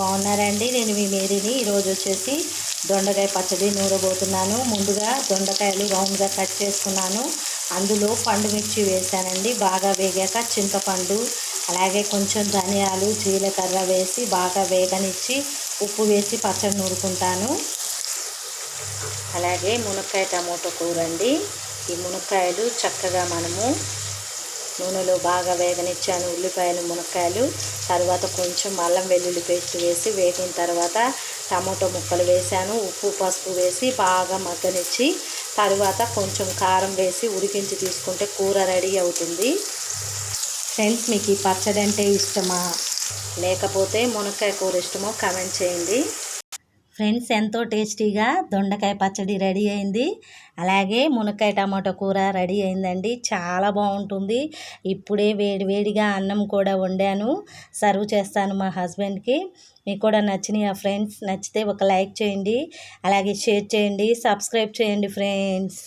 బాగున్నారండి. నేను మీ మేరీని ఈరోజు వచ్చేసి దొండకాయ పచ్చడి నూరబోతున్నాను. ముందుగా దొండకాయలు రౌండ్గా కట్ చేసుకున్నాను. అందులో పండు మిర్చి వేసానండి. బాగా వేగాక చింతపండు అలాగే కొంచెం ధనియాలు జీలకర్ర వేసి బాగా వేగనిచ్చి ఉప్పు వేసి పచ్చడి నూరుకుంటాను. అలాగే మునక్కాయ టమోటో కూర అండి ఈ మునక్కాయలు చక్కగా మనము నూనెలో బాగా వేగనిచ్చాను ఉల్లిపాయలు మునక్కాయలు తర్వాత కొంచెం అల్లం వెల్లుల్లి పేస్ట్ వేసి వేగిన తర్వాత టమాటో ముక్కలు వేసాను ఉప్పు పసుపు వేసి బాగా మగ్గనిచ్చి తర్వాత కొంచెం కారం వేసి ఉడికించి తీసుకుంటే కూర రెడీ అవుతుంది. ఫ్రెండ్స్ మీకు ఈ పచ్చడి అంటే ఇష్టమా? లేకపోతే మునక్కాయ కూర ఇష్టమో కమెంట్ చేయండి. ఫ్రెండ్స్ ఎంతో టేస్టీగా దొండకాయ పచ్చడి రెడీ అయింది. అలాగే మునక్కాయ టమాటో కూర రెడీ అయిందండి. చాలా బాగుంటుంది. ఇప్పుడే వేడి వేడిగా అన్నం కూడా వండాను. సర్వ్ చేస్తాను మా హస్బెండ్కి. మీకు కూడా నచ్చినాయి ఫ్రెండ్స్ నచ్చితే ఒక లైక్ చేయండి. అలాగే షేర్ చేయండి. సబ్స్క్రైబ్ చేయండి ఫ్రెండ్స్.